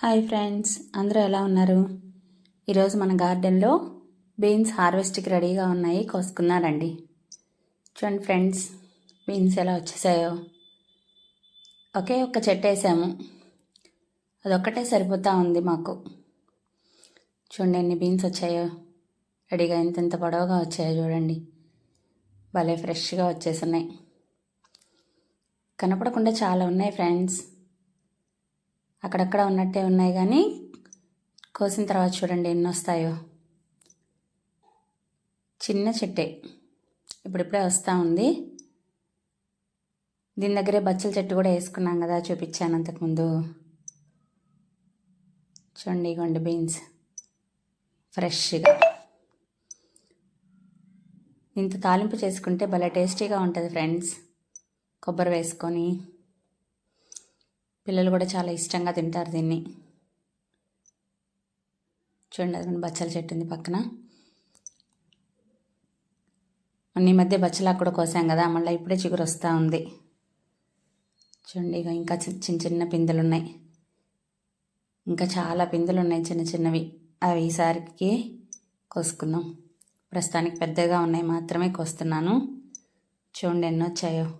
Hi friends అందరూ ఎలా ఉన్నారు? ఈరోజు మన గార్డెన్లో బీన్స్ హార్వెస్ట్కి రెడీగా ఉన్నాయి కోసుకున్నారండి చూడండి ఫ్రెండ్స్ బీన్స్ ఎలా వచ్చేసాయో. ఒకే ఒక్క చెట్టు వేసాము అదొక్కటే సరిపోతా ఉంది మాకు. చూడండి ఎన్ని బీన్స్ వచ్చాయో. రెడీగా ఇంత ఇంత పొడవుగా వచ్చాయో చూడండి. భలే ఫ్రెష్గా వచ్చేసినాయి. కనపడకుండా చాలా ఉన్నాయి ఫ్రెండ్స్. అక్కడక్కడ ఉన్నట్టే ఉన్నాయి కానీ కోసిన తర్వాత చూడండి ఎన్ని వస్తాయో చిన్న చెట్టే. ఇప్పుడిప్పుడే వస్తూ ఉంది. దీని దగ్గరే బచ్చల చెట్టు కూడా వేసుకున్నాం కదా చూపించాను అంతకుముందు. చూడండి ఇగోండి బీన్స్. ఫ్రెష్గా. ఇంత తాలింపు చేసుకుంటే భలే టేస్టీగా ఉంటుంది ఫ్రెండ్స్. కొబ్బరి వేసుకొని. పిల్లలు కూడా చాలా ఇష్టంగా తింటారు దీన్ని. చూడండి అది బచ్చల చెట్టు ఉంది పక్కన. ఈ మధ్య బచ్చలాకు కూడా కోసాం కదా మళ్ళీ ఇప్పుడే చిగురు వస్తూ ఉంది. చూడండి ఇక ఇంకా చి- చిన్న చిన్న పిందెలు ఉన్నాయి ఇంకా చాలా పిందెలు ఉన్నాయి చిన్న చిన్నవి. అవి ఈసారికి కోసుకుందాం. ప్రస్తుతానికి పెద్దగా ఉన్నాయి మాత్రమే కోస్తున్నాను. చూడండి ఎన్నో వచ్చాయో